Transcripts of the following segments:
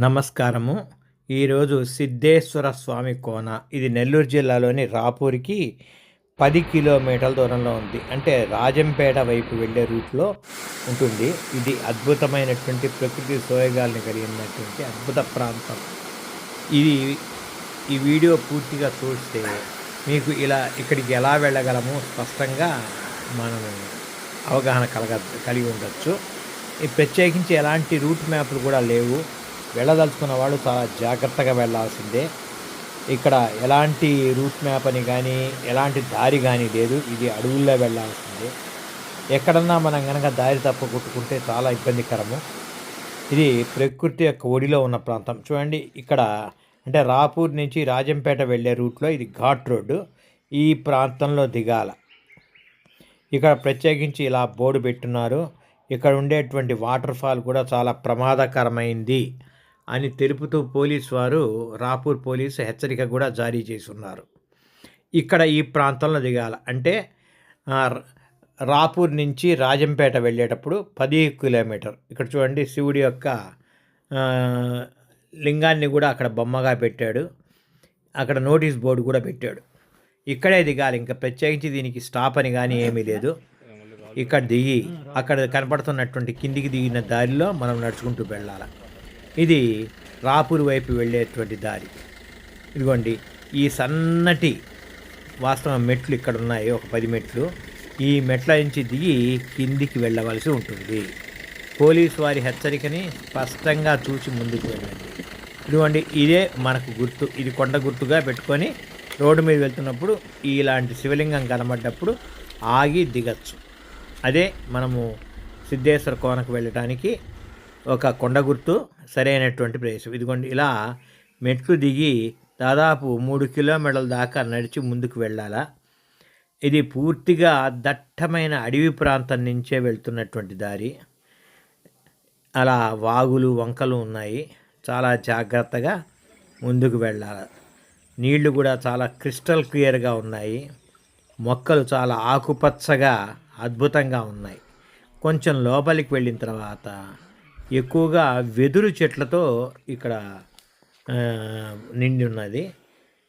నమస్కారము. ఈరోజు సిద్ధేశ్వర స్వామి కోన. ఇది నెల్లూరు జిల్లాలోని రాపూర్కి పది కిలోమీటర్ల దూరంలో ఉంది. అంటే రాజంపేట వైపు వెళ్ళే రూట్లో ఉంటుంది. ఇది అద్భుతమైనటువంటి ప్రకృతి సోయగాల్ని కలిగినటువంటి అద్భుత ప్రాంతం. ఇది ఈ వీడియో పూర్తిగా చూస్తే మీకు ఇలా ఇక్కడికి ఎలా వెళ్ళగలము స్పష్టంగా మనం అవగాహన కలగ కలిగి ఉండొచ్చు. ఈ ప్రత్యేకించి ఎలాంటి రూట్ మ్యాప్లు కూడా లేవు. వెళ్ళదలుచుకున్న వాళ్ళు చాలా జాగ్రత్తగా వెళ్ళాల్సిందే. ఇక్కడ ఎలాంటి రూట్ మ్యాప్ అని కానీ ఎలాంటి దారి కానీ లేదు. ఇది అడవుల్లో వెళ్ళాల్సిందే. ఎక్కడన్నా మనం కనుక దారి తప్ప కొట్టుకుంటే చాలా ఇబ్బందికరము. ఇది ప్రకృతి యొక్క ఒడిలో ఉన్న ప్రాంతం. చూడండి ఇక్కడ అంటే రాపూర్ నుంచి రాజంపేట వెళ్ళే రూట్లో ఇది ఘాట్ రోడ్డు. ఈ ప్రాంతంలో దిగాల. ఇక్కడ ప్రత్యేకించి ఇలా బోర్డు పెట్టున్నారు. ఇక్కడ ఉండేటువంటి వాటర్ ఫాల్ కూడా చాలా ప్రమాదకరమైంది. అని తెలుపుతూ పోలీస్ వారు రాపూర్ పోలీసు హెచ్చరిక కూడా జారీ చేసి ఉన్నారు ఇక్కడ ఈ ప్రాంతంలో దిగాల. అంటే రాపూర్ నుంచి రాజంపేట వెళ్ళేటప్పుడు పది కిలోమీటర్. ఇక్కడ చూడండి శివుడి యొక్క లింగాన్ని కూడా అక్కడ బొమ్మగా పెట్టాడు. అక్కడ నోటీస్ బోర్డు కూడా పెట్టాడు. ఇక్కడే దిగాలి. ఇంకా ప్రత్యేకించి దీనికి స్టాప్ అని కానీ ఏమీ లేదు. ఇక్కడ దిగి అక్కడ కనపడుతున్నటువంటి కిందికి దిగిన దారిలో మనం నడుచుకుంటూ వెళ్ళాలి. ఇది రాపూర్ వైపు వెళ్ళేటువంటి దారి. ఇదిగోండి ఈ సన్నటి వాస్తవం మెట్లు ఇక్కడ ఉన్నాయి ఒక పది మెట్లు. ఈ మెట్ల నుంచి దిగి కిందికి వెళ్ళవలసి ఉంటుంది. పోలీస్ వారి హెచ్చరికని స్పష్టంగా చూసి ముందుకు వెళ్ళండి. ఇదిగోండి ఇదే మనకు గుర్తు. ఇది కొండ గుర్తుగా పెట్టుకొని రోడ్డు మీద వెళ్తున్నప్పుడు ఇలాంటి శివలింగం కనబడ్డప్పుడు ఆగి దిగచ్చు. అదే మనము సిద్ధేశ్వర కోనకు వెళ్ళటానికి ఒక కొండ గుర్తు సరైనటువంటి ప్రదేశం. ఇదిగోండి ఇలా మెట్లు దిగి దాదాపు మూడు కిలోమీటర్ల దాకా నడిచి ముందుకు వెళ్ళాలా? ఇది పూర్తిగా దట్టమైన అడవి ప్రాంతం నుంచే వెళ్తున్నటువంటి దారి. అలా వాగులు వంకలు ఉన్నాయి. చాలా జాగ్రత్తగా ముందుకు వెళ్ళాలి? నీళ్ళు కూడా చాలా క్రిస్టల్ క్లియర్గా ఉన్నాయి. మొక్కలు చాలా ఆకుపచ్చగా అద్భుతంగా ఉన్నాయి. కొంచెం లోపలికి వెళ్ళిన తర్వాత ఎక్కువగా వెదురు చెట్లతో ఇక్కడ నిండి ఉన్నది.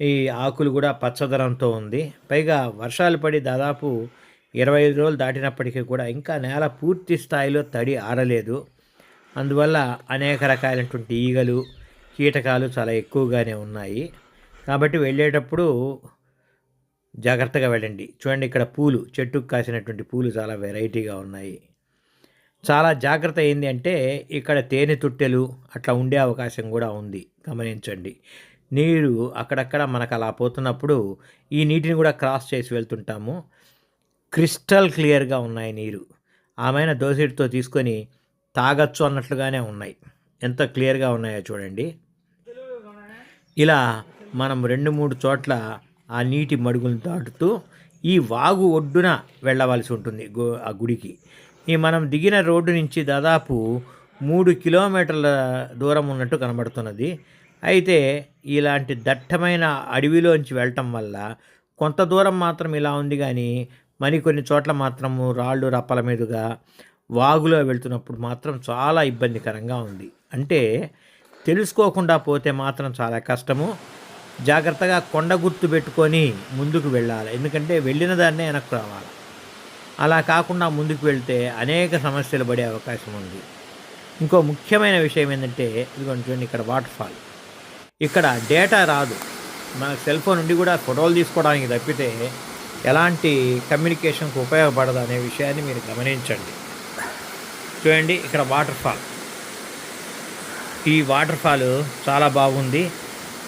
ఈ ఆకులు కూడా పచ్చదనంతో ఉంది. పైగా వర్షాలు పడి దాదాపు ఇరవై ఐదు రోజులు దాటినప్పటికీ కూడా ఇంకా నేల పూర్తి స్థాయిలో తడి ఆరలేదు. అందువల్ల అనేక రకాలైనటువంటి ఈగలు కీటకాలు చాలా ఎక్కువగానే ఉన్నాయి. కాబట్టి వెళ్ళేటప్పుడు జాగ్రత్తగా వెళ్ళండి. చూడండి ఇక్కడ పూలు చెట్టుకు కాసినటువంటి పూలు చాలా వెరైటీగా ఉన్నాయి. చాలా జాగ్రత్త ఏంది అంటే ఇక్కడ తేనె తుట్టెలు అట్లా ఉండే అవకాశం కూడా ఉంది. గమనించండి. నీరు అక్కడక్కడ మనకు అలా పోతున్నప్పుడు ఈ నీటిని కూడా క్రాస్ చేసి వెళ్తుంటాము. క్రిస్టల్ క్లియర్గా ఉన్నాయి నీరు. ఆమెన దోసిడితో తీసుకొని తాగచ్చు అన్నట్లుగానే ఉన్నాయి. ఎంత క్లియర్గా ఉన్నాయో చూడండి. ఇలా మనం రెండు మూడు చోట్ల ఆ నీటి మడుగులు దాటుతూ ఈ వాగు ఒడ్డున వెళ్ళవలసి ఉంటుంది ఆ గుడికి. ఈ మనం దిగిన రోడ్డు నుంచి దాదాపు మూడు కిలోమీటర్ల దూరం ఉన్నట్టు కనబడుతున్నది. అయితే ఇలాంటి దట్టమైన అడవిలోంచి వెళ్ళటం వల్ల కొంత దూరం మాత్రం ఇలా ఉంది కానీ మరికొన్ని చోట్ల మాత్రము రాళ్ళు రప్పల మీదుగా వాగులో వెళ్తున్నప్పుడు మాత్రం చాలా ఇబ్బందికరంగా ఉంది. అంటే తెలుసుకోకుండా పోతే మాత్రం చాలా కష్టము. జాగ్రత్తగా కొండ గుర్తు పెట్టుకొని ముందుకు వెళ్ళాలి. ఎందుకంటే వెళ్ళిన దాన్నే వెనక్కు రావాలి. అలా కాకుండా ముందుకు వెళ్తే అనేక సమస్యలు పడే అవకాశం ఉంది. ఇంకో ముఖ్యమైన విషయం ఏంటంటే ఇదిగోండి చూడండి ఇక్కడ వాటర్ ఫాల్ ఇక్కడ డేటా రాదు. మన సెల్ ఫోన్ నుండి కూడా ఫోటోలు తీసుకోవడానికి తప్పితే ఎలాంటి కమ్యూనికేషన్కు ఉపయోగపడదు అనే విషయాన్ని మీరు గమనించండి. చూడండి ఇక్కడ వాటర్ ఫాల్ ఈ వాటర్ ఫాల్ చాలా బాగుంది.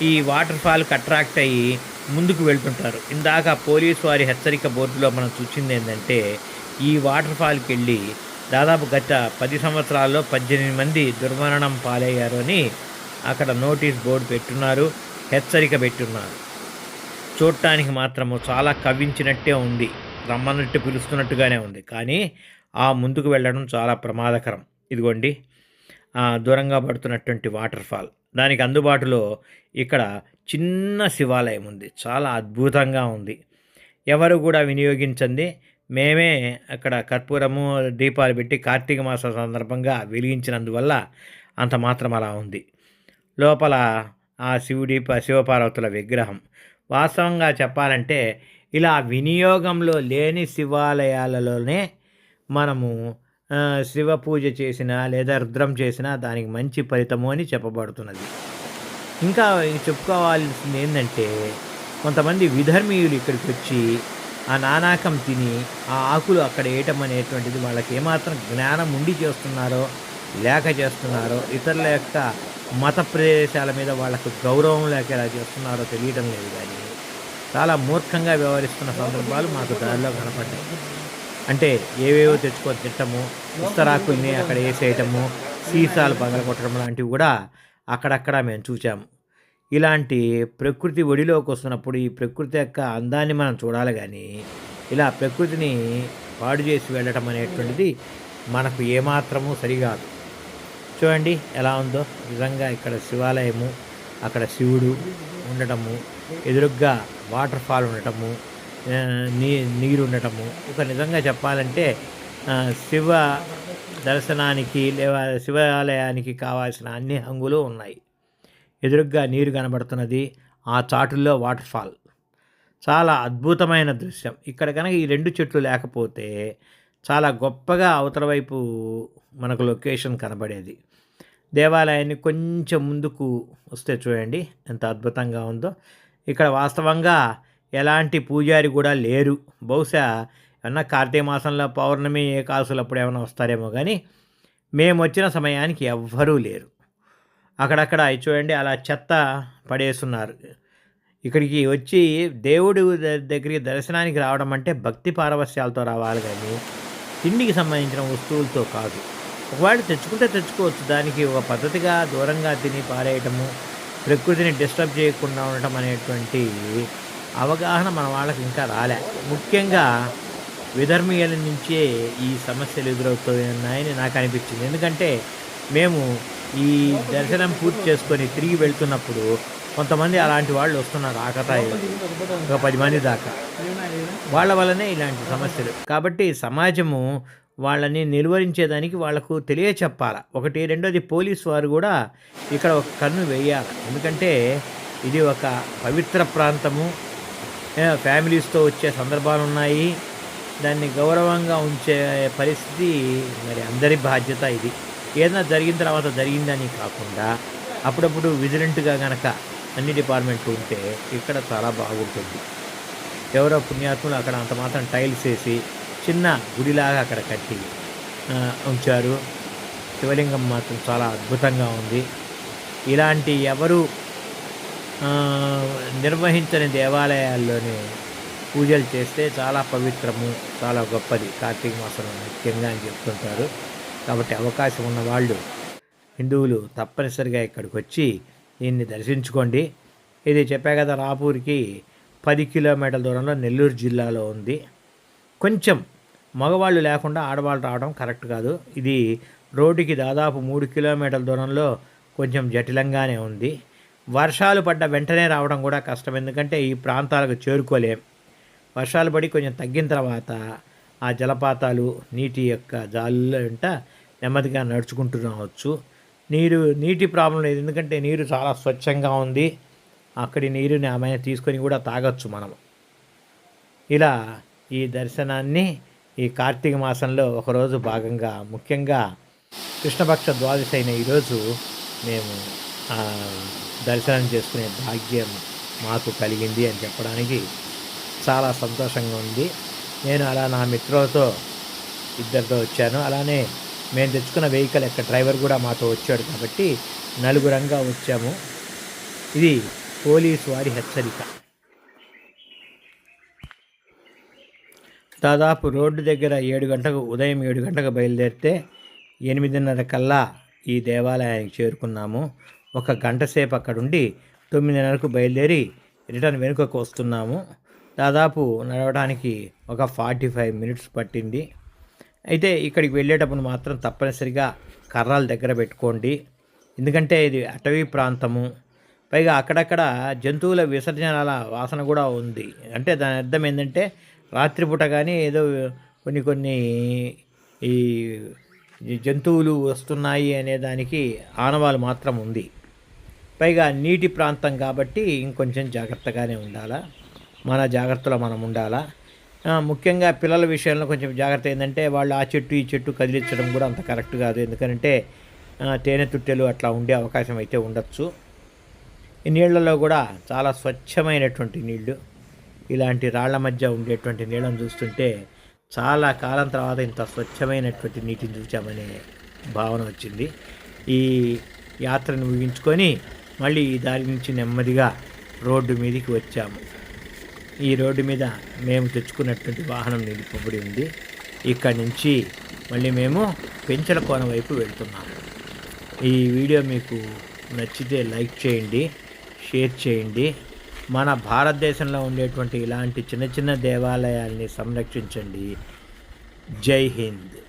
ఈ వాటర్ ఫాల్కి అట్రాక్ట్ అయ్యి ముందుకు వెళ్తుంటారు. ఇందాక పోలీస్ వారి హెచ్చరిక బోర్డులో మనం చూసింది ఏంటంటే ఈ వాటర్ ఫాల్కి వెళ్ళి దాదాపు గత పది సంవత్సరాల్లో పద్దెనిమిది మంది దుర్మరణం పాలయ్యారు అని అక్కడ నోటీస్ బోర్డు పెట్టున్నారు హెచ్చరిక పెట్టున్నారు. చూడటానికి మాత్రము చాలా కవ్వించినట్టే ఉంది రమ్మన్నట్టు పిలుస్తున్నట్టుగానే ఉంది. కానీ ఆ ముందుకు వెళ్ళడం చాలా ప్రమాదకరం. ఇదిగోండి దూరంగా పడుతున్నటువంటి వాటర్ ఫాల్. దానికి అందుబాటులో ఇక్కడ చిన్న శివాలయం ఉంది. చాలా అద్భుతంగా ఉంది. ఎవరు కూడా వినియోగించండి. మేమే అక్కడ కర్పూరము దీపాలు పెట్టి కార్తీక మాస సందర్భంగా వెలిగించినందువల్ల అంత మాత్రం అలా ఉంది. లోపల ఆ శివుడి శివపార్వతుల విగ్రహం. వాస్తవంగా చెప్పాలంటే ఇలా వినియోగంలో లేని శివాలయాలలోనే మనము శివ పూజ చేసినా లేదా రుద్రం చేసినా దానికి మంచి ఫలితము అని చెప్పబడుతున్నది. ఇంకా చెప్పుకోవాల్సింది ఏంటంటే కొంతమంది విధర్మీయులు ఇక్కడికి వచ్చి ఆ నానాకం తిని ఆ ఆకులు అక్కడ వేయటం అనేటువంటిది వాళ్ళకి ఏమాత్రం జ్ఞానం ఉండి చేస్తున్నారో లేక చేస్తున్నారో ఇతరుల యొక్క మత ప్రదేశాల మీద వాళ్ళకు గౌరవం లేక ఎలా చేస్తున్నారో తెలియటం లేదు కానీ చాలా మూర్ఖంగా వ్యవహరిస్తున్న సందర్భాలు మాకు దారిలో కనపడ్డాయి. అంటే ఏవేవో తెచ్చుకొని తిట్టము ఉత్తరాకుల్ని అక్కడ వేసేయటము సీసాలు పగలగొట్టడం లాంటివి కూడా అక్కడక్కడ మేము చూసాము ఇలాంటి ప్రకృతి ఒడిలోకి వస్తున్నప్పుడు ఈ ప్రకృతి యొక్క అందాన్ని మనం చూడాలి కానీ ఇలా ప్రకృతిని పాడు చేసి వెళ్ళటం అనేటువంటిది మనకు ఏమాత్రము సరికాదు. చూడండి ఎలా ఉందో. నిజంగా ఇక్కడ శివాలయము అక్కడ శివుడు ఉండటము ఎదురుగ్గా వాటర్ ఫాల్ ఉండటము నీ నీరుండటము ఒక నిజంగా చెప్పాలంటే శివ దర్శనానికి లేదా శివాలయానికి కావాల్సిన అన్ని హంగులు ఉన్నాయి. ఎదురుగ్గా నీరు కనబడుతున్నది ఆ చాటుల్లో వాటర్ ఫాల్. చాలా అద్భుతమైన దృశ్యం. ఇక్కడ కనుక ఈ రెండు చెట్లు లేకపోతే చాలా గొప్పగా అవతల వైపు మనకు లొకేషన్ కనబడేది. దేవాలయాన్ని కొంచెం ముందుకు వస్తే చూడండి ఎంత అద్భుతంగా ఉందో. ఇక్కడ వాస్తవంగా ఎలాంటి పూజారి కూడా లేరు. బహుశా ఏమన్నా కార్తీక మాసంలో పౌర్ణమి ఏకాసులు అప్పుడు ఏమైనా వస్తారేమో కానీ మేము వచ్చిన సమయానికి ఎవ్వరూ లేరు. అక్కడక్కడ చూడండి అలా చెత్త పడేస్తున్నారు. ఇక్కడికి వచ్చి దేవుడి దగ్గరికి దర్శనానికి రావడం అంటే భక్తి పారవస్యాలతో రావాలి కానీ తిండికి సంబంధించిన వస్తువులతో కాదు. ఒకవేళ తెచ్చుకుంటే తెచ్చుకోవచ్చు. దానికి ఒక పద్ధతిగా దూరంగా తిని పారేయటము ప్రకృతిని డిస్టర్బ్ చేయకుండా ఉండటం అనేటువంటి అవగాహన మన వాళ్ళకి ఇంకా రాలే. ముఖ్యంగా విధర్మీయుల నుంచే ఈ సమస్యలు ఎదురవుతున్నాయని నాకు అనిపించింది. ఎందుకంటే మేము ఈ దర్శనం పూర్తి చేసుకొని తిరిగి వెళ్తున్నప్పుడు కొంతమంది అలాంటి వాళ్ళు వస్తున్నారు ఆకతాయి ఒక పది మంది దాకా. వాళ్ళ వల్లనే ఇలాంటి సమస్యలు. కాబట్టి సమాజము వాళ్ళని నిలువరించేదానికి వాళ్ళకు తెలియచెప్పాల. ఒకటి రెండోది పోలీసు వారు కూడా ఇక్కడ ఒక కన్ను వేయాలి. ఎందుకంటే ఇది ఒక పవిత్ర ప్రాంతము. ఫ్యామిలీస్తో వచ్చే సందర్భాలు ఉన్నాయి దాన్ని గౌరవంగా ఉంచే పరిస్థితి మరి అందరి బాధ్యత ఇది. ఏదైనా జరిగిన తర్వాత జరిగిందని కాకుండా అప్పుడప్పుడు విజిలెంట్గా గనక అన్ని డిపార్ట్మెంట్లు ఉంటే ఇక్కడ చాలా బాగుంటుంది. ఎవరో పుణ్యాత్ములు అక్కడ అంత మాత్రం టైల్స్ వేసి చిన్న గుడిలాగా అక్కడ కట్టి ఉంచారు. శివలింగం మాత్రం చాలా అద్భుతంగా ఉంది. ఇలాంటి ఎవరు నిర్వహించని దేవాలయాల్లోనే పూజలు చేస్తే చాలా పవిత్రము చాలా గొప్పది. కార్తీక మాసంలో ముఖ్యంగా అని చెప్తుంటారు. కాబట్టి అవకాశం ఉన్న వాళ్ళు హిందువులు తప్పనిసరిగా ఇక్కడికి వచ్చి దీన్ని దర్శించుకోండి. ఇది చెప్పా కదా రాపూర్కి పది కిలోమీటర్ల దూరంలో నెల్లూరు జిల్లాలో ఉంది. కొంచెం మగవాళ్ళు లేకుండా ఆడవాళ్ళు రావడం కరెక్ట్ కాదు. ఇది రోడ్డుకి దాదాపు మూడు కిలోమీటర్ల దూరంలో కొంచెం జటిలంగానే ఉంది. వర్షాలు పడ్డ వెంటనే రావడం కూడా కష్టం. ఎందుకంటే ఈ ప్రాంతాలకు చేరుకోలేం. వర్షాలు పడి కొంచెం తగ్గిన తర్వాత ఆ జలపాతాలు నీటి యొక్క జాలు వెంట నెమ్మదిగా నడుచుకుంటూ రావచ్చు. నీరు నీటి ప్రాబ్లం లేదు. ఎందుకంటే నీరు చాలా స్వచ్ఛంగా ఉంది. అక్కడి నీరుని ఆమె తీసుకొని కూడా తాగొచ్చు మనం. ఇలా ఈ దర్శనాన్ని ఈ కార్తీక మాసంలో ఒకరోజు భాగంగా ముఖ్యంగా కృష్ణపక్ష ద్వాదశి అయిన ఈరోజు మేము దర్శనం చేసుకునే భాగ్యం మాకు కలిగింది అని చెప్పడానికి చాలా సంతోషంగా ఉంది. నేను అలా నా మిత్రులతో ఇద్దరితో వచ్చాను. అలానే మేము తెచ్చుకున్న వెహికల్ యొక్క డ్రైవర్ కూడా మాతో వచ్చాడు కాబట్టి నలుగురంగా వచ్చాము. ఇది పోలీసు వారి హెచ్చరిక. దాదాపు రోడ్డు దగ్గర ఏడు గంటకు ఉదయం ఏడు గంటకు బయలుదేరితే ఎనిమిదిన్నర కల్లా ఈ దేవాలయానికి చేరుకున్నాము. ఒక గంట సేపు అక్కడుండి తొమ్మిదిన్నరకు బయలుదేరి రిటర్న్ వెనుకకు వస్తున్నాము. దాదాపు నడవడానికి ఒక ఫార్టీ ఫైవ్ మినిట్స్ పట్టింది. అయితే ఇక్కడికి వెళ్ళేటప్పుడు మాత్రం తప్పనిసరిగా కర్రాలు దగ్గర పెట్టుకోండి. ఎందుకంటే ఇది అటవీ ప్రాంతము. పైగా అక్కడక్కడ జంతువుల విసర్జనాల వాసన కూడా ఉంది. అంటే దాని అర్థం ఏంటంటే రాత్రిపూట కానీ ఏదో కొన్ని కొన్ని ఈ ఈ జంతువులు వస్తున్నాయి అనే దానికి ఆనవాలు మాత్రం ఉంది. పైగా నీటి ప్రాంతం కాబట్టి ఇంకొంచెం జాగ్రత్తగానే ఉండాలా? మన జాగ్రత్తలో మనం ఉండాలా? ముఖ్యంగా పిల్లల విషయంలో కొంచెం జాగ్రత్త ఏంటంటే వాళ్ళు ఆ చెట్టు ఈ చెట్టు కదిలించడం కూడా అంత కరెక్ట్ కాదు. ఎందుకంటే తేనె తుట్టెలు అట్లా ఉండే అవకాశం అయితే ఉండొచ్చు. ఈ నీళ్ళలో కూడా చాలా స్వచ్ఛమైనటువంటి నీళ్ళు ఇలాంటి రాళ్ళ మధ్య ఉండేటువంటి నీళ్ళను చూస్తుంటే చాలా కాలం తర్వాత ఇంత స్వచ్ఛమైనటువంటి నీటిని చూచామనే భావన వచ్చింది. ఈ యాత్రను ముగించుకొని మళ్ళీ ఈ దారి నుంచి నెమ్మదిగా రోడ్డు మీదకి వచ్చాము. ఈ రోడ్డు మీద మేము తెచ్చుకున్నటువంటి వాహనం నిలుపబడి ఉంది. ఇక్కడి నుంచి మళ్ళీ మేము పెంచల కోన వైపు వెళ్తున్నాము. ఈ వీడియో మీకు నచ్చితే లైక్ చేయండి షేర్ చేయండి. మన భారతదేశంలో ఉండేటువంటి ఇలాంటి చిన్న చిన్న దేవాలయాల్ని సంరక్షించండి. జై హింద్.